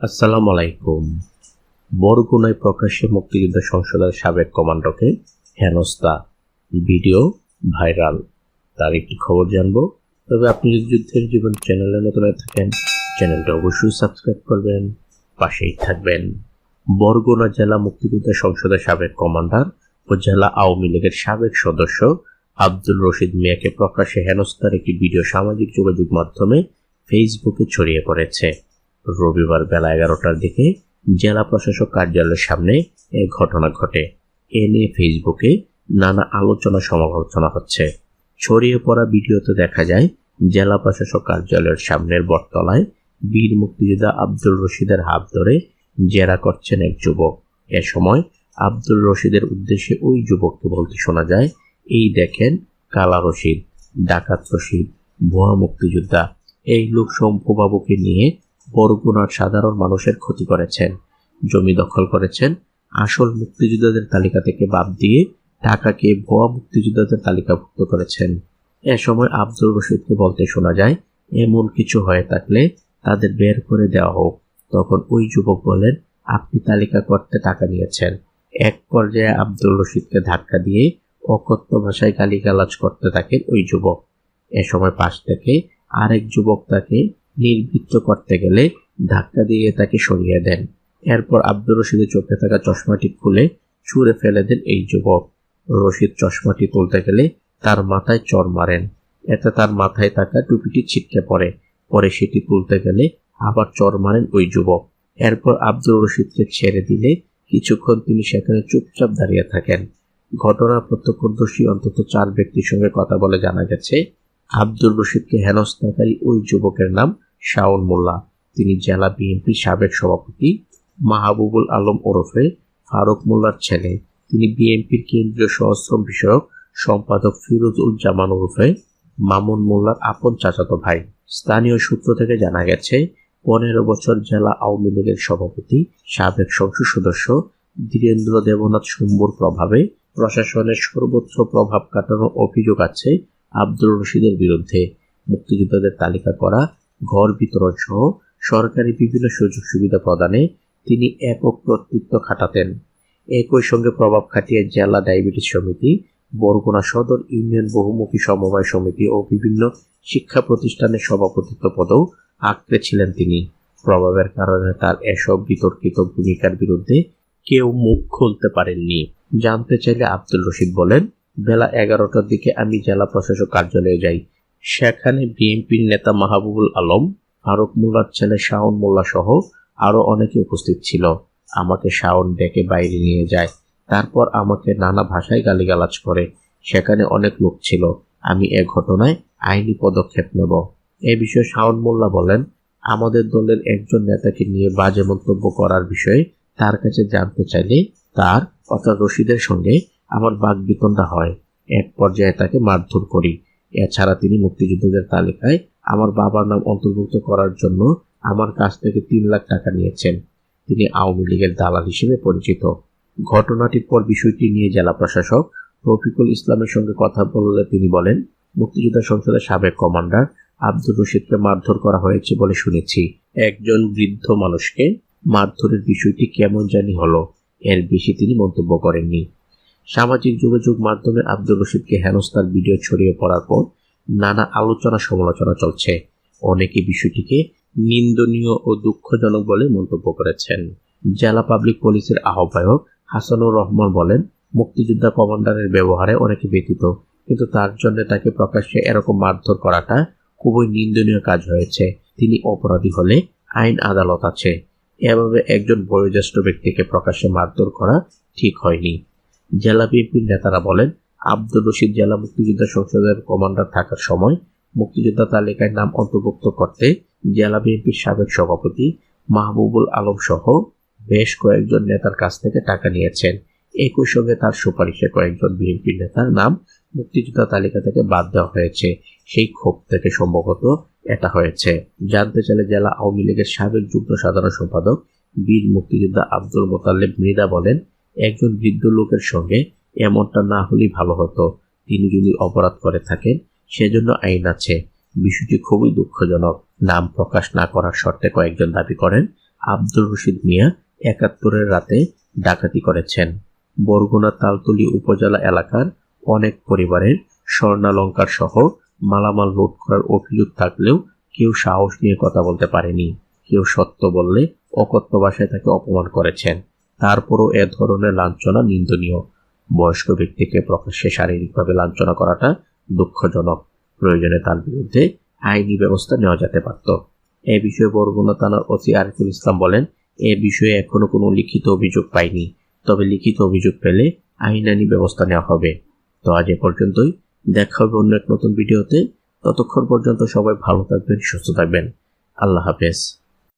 আসসালামু আলাইকুম বরগুনায় প্রকাশ্যে মুক্তিযুদ্ধ সংসদের সাবেক কমান্ডোকে হেনস্তা ভিডিও ভাইরাল। তার একটি খবর জানব। তবে আপনি যদি যুদ্ধের জীবন চ্যানেলে নতুন থাকেন, চ্যানেলটা অবশ্যই সাবস্ক্রাইব করবেন, পাশেই থাকবেন। বরগুনা জেলা মুক্তিযুদ্ধ সংসদের সাবেক কমান্ডার ও জেলা আওয়ামী লীগের সাবেক সদস্য আব্দুল রশিদ মিয়াকে প্রকাশ্যে হেনস্তার একটি ভিডিও সামাজিক যোগাযোগ মাধ্যমে ফেসবুকে ছড়িয়ে পড়েছে। রবিবার বেলা এগারোটার দিকে জেলা প্রশাসক কার্যালয়ের সামনে এ ঘটনা ঘটে। এ নিয়ে ফেসবুকে নানা আলোচনা সমালোচনা হচ্ছে। ছড়িয়ে পড়া ভিডিওতে দেখা যায়, জেলা প্রশাসক কার্যালয়ের সামনের বটতলায় বীর মুক্তিযোদ্ধা আব্দুল রশিদের হাত ধরে জেরা করছেন এক যুবক। এ সময় আব্দুল রশিদের উদ্দেশ্যে ওই যুবককে বলতে শোনা যায়, এই দেখেন, কালা রশিদ, ডাকাত রশিদ, ভুয়া মুক্তিযোদ্ধা। এই লোক শম্ভুবাবুকে নিয়ে বরগুনার সাধারণ মানুষের ক্ষতি করেছেন। জমি দখল করেছেন। আসল মুক্তিযোদ্ধাদের তালিকা থেকে বাদ দিয়ে টাকাকে ভুয়া মুক্তিযোদ্ধাদের তালিকাভুক্ত করেছেন। এ সময় আব্দুল রশিদকে বলতে শোনা যায়, এমন কিছু হয়ে থাকলে তাদের বের করে দেওয়া হোক। তখন ওই যুবক বলেন, আপনি তালিকা করতে টাকা নিয়েছেন। এক পর্যায়ে আব্দুল রশিদকে ধাক্কা দিয়ে অকথ্য ভাষায় গালিগালাজ করতে থাকেন ওই যুবক। এ সময় পাশ থেকে আরেক যুবক তাকে নির্বৃত্ত করতে গেলে ধাক্কা দিয়ে তাকে সরিয়ে দেন। এরপর আব্দুর রশিদের চোখে থাকা চশমাটি খুলে ছুঁড়ে ফেলে দেন এই যুবক। রশিদ চশমাটি তুলতে গেলে তার মাথায় চর মারেন। এতে তার মাথায় থাকা টুপিটি ছিটকে পড়ে। পরে সেটি তুলতে গেলে আবার চর মারেন ওই যুবক। এরপর আব্দুর রশিদকে ছেড়ে দিলে কিছুক্ষণ তিনি সেখানে চুপচাপ দাঁড়িয়ে থাকেন। ঘটনার প্রত্যক্ষদর্শী অন্তত চার ব্যক্তির সঙ্গে কথা বলে জানা গেছে, আব্দুর রশিদকে হেনস্থাকারী ওই যুবকের নাম শাওন মোল্লা। তিনি জেলা বিএনপির সাবেক সভাপতি, মাহবুবুল আলম ওরফে ফারুক মোল্লার ছেলে। তিনি বিএনপির কেন্দ্রীয় সহশ্রম বিষয়ক সম্পাদক ফিরোজুল জামান ওরফে মামুন মোল্লার আপন চাচাতো ভাই। স্থানীয় সূত্র থেকে জানা গেছে, পনেরো বছর জেলা আওয়ামী লীগের সভাপতি, সাবেক সংসদ সদস্য ধীরেন্দ্র দেবনাথ শম্ভুর প্রভাবে প্রশাসনের সর্বোচ্চ প্রভাব কাটানোর অভিযোগ আছে আব্দুর রশিদের বিরুদ্ধে। মুক্তিযোদ্ধাদের তালিকা করা ঘর বিতরণ সহ সরকারি বিভিন্ন সুযোগ সুবিধা প্রদানে তিনি একক কর্তৃত্ব খাটাতেন। একই সঙ্গে প্রভাব খাটিয়ে জেলা ডায়াবেটিস সমিতি, বরগুনা সদর ইউনিয়ন বহুমুখী সমবায় সমিতি ও বিভিন্ন শিক্ষা প্রতিষ্ঠানের সভাপতিত্ব পদেও আঁকড়ে ছিলেন তিনি। প্রভাবের কারণে তার এসব বিতর্কিত ভূমিকার বিরুদ্ধে কেউ মুখ খুলতে পারেননি। জানতে চাইলে আব্দুল রশিদ বলেন, বেলা এগারোটার দিকে আমি জেলা প্রশাসক কার্যালয়ে যাই। সেখানে বিএনপির নেতা মাহবুবুল আলম, ফারুক মোল্লার ছেলে শাওন মোল্লা সহ আরও অনেকে উপস্থিত ছিল। আমাকে শাওন ডেকে বাইরে নিয়ে যায়, তারপর আমাকে নানা ভাষায় গালিগালাজ করে। সেখানে অনেক লোক ছিল। আমি এ ঘটনায় আইনি পদক্ষেপ নেব। এ বিষয়ে শাওন মোল্লা বলেন, আমাদের দলের একজন নেতাকে নিয়ে বাজে মন্তব্য করার বিষয়ে তার কাছে জানতে চাইলে তার, অর্থাৎ রশিদের সঙ্গে, আমার বাগবিতণ্ডা হয়। এক পর্যায়ে তাকে মারধর করি। এছাড়া তিনি মুক্তিযোদ্ধাদের তালিকায় আমার বাবার নাম অন্তর্ভুক্ত করার জন্য আমার কাছ থেকে তিন লাখ টাকা নিয়েছেন। তিনি আওয়ামী লীগের দালাল হিসেবে পরিচিত। ঘটনাটির পর বিষয়টি নিয়ে জেলা প্রশাসক রফিকুল ইসলামের সঙ্গে কথা বললে তিনি বলেন, মুক্তিযোদ্ধা সংসদের সাবেক কমান্ডার আব্দুর রশিদকে মারধর করা হয়েছে বলে শুনেছি। একজন বৃদ্ধ মানুষকে মারধরের বিষয়টি কেমন জানি হলো, এর বেশি তিনি মন্তব্য করেননি। সামাজিক যোগাযোগ মাধ্যমে আব্দুর রশিদকে হেনস্থার ভিডিও ছড়িয়ে পড়ার পর নানা আলোচনা সমালোচনা চলছে। অনেকে বিষয়টিকে নিন্দনীয় ও দুঃখজনক বলে মন্তব্য করেছেন। জেলা পাবলিক পুলিশের আহ্বায়ক হাসানুর রহমান বলেন, মুক্তিযোদ্ধা কমান্ডারের ব্যবহারে অনেকে ব্যতীত কিন্তু তার জন্য তাকে প্রকাশ্যে এরকম মারধর করাটা খুবই নিন্দনীয় কাজ হয়েছে। তিনি অপরাধী হলে আইন আদালত আছে। এভাবে একজন বয়োজ্যেষ্ঠ ব্যক্তিকে প্রকাশ্যে মারধর করা ঠিক হয়নি। জেলা বিএনপির নেতারা বলেন আব্দুল রশিদ জেলা মুক্তিযোদ্ধা সংসদের কমান্ডার থাকার সময় মুক্তিযোদ্ধা তালিকায় নাম অন্তর্ভুক্ত করতে জেলা বিএনপির সাবেক সভাপতি মাহবুবুল আলম সহ বেশ কয়েকজন নেতার কাছ থেকে টাকা নিয়েছেন। একই সঙ্গে তার সুপারিশে কয়েকজন বিএনপি নেতার নাম মুক্তিযোদ্ধা তালিকা থেকে বাদ দেওয়া হয়েছে। সেই ক্ষোভ থেকে সম্ভবত এটা হয়েছে। জানতে চাইলে জেলা আওয়ামী লীগের সাবেক যুগ্ম সাধারণ সম্পাদক বীর মুক্তিযোদ্ধা আব্দুল মোতাল্লেব মৃদা বলেন একজন বৃদ্ধ লোকের সঙ্গে এমনটা না হলেই ভালো হতো। তিনি যদি অপরাধ করে থাকেন, সেজন্য আইন আছে। বিষয়টি খুবই দুঃখজনক। নাম প্রকাশ না করার শর্তে কয়েকজন দাবি করেন। আব্দুর রশিদ মিয়া একাত্তরের রাতে ডাকাতি করেছেন। বরগুনা তালতলি উপজেলা এলাকার অনেক পরিবারের স্বর্ণালঙ্কার সহ মালামাল লুট করার অভিযোগ থাকলেও কেউ সাহস নিয়ে কথা বলতে পারেনি। কেউ সত্য বললে অকথ্য ভাষায় তাকে অপমান করেছেন। তারপরও এ ধরনের লাঞ্ছনা নিন্দনীয়। বয়স্ক ব্যক্তিকে প্রকাশ্যে শারীরিকভাবে লাঞ্ছনা করাটা দুঃখজনক। প্রয়োজনে তার বিরুদ্ধে আইনি ব্যবস্থা নেওয়া যেতে পারত। এ বিষয়ে বরগুনা থানার ওসি আরিফুল ইসলাম বলেন, এ বিষয়ে এখনও কোনো লিখিত অভিযোগ পাইনি। তবে লিখিত অভিযোগ পেলে আইনানি ব্যবস্থা নেওয়া হবে। তো আজ এ পর্যন্তই। দেখা হবে অন্য এক নতুন ভিডিওতে। ততক্ষণ পর্যন্ত সবাই ভালো থাকবেন, সুস্থ থাকবেন। আল্লাহ হাফেজ।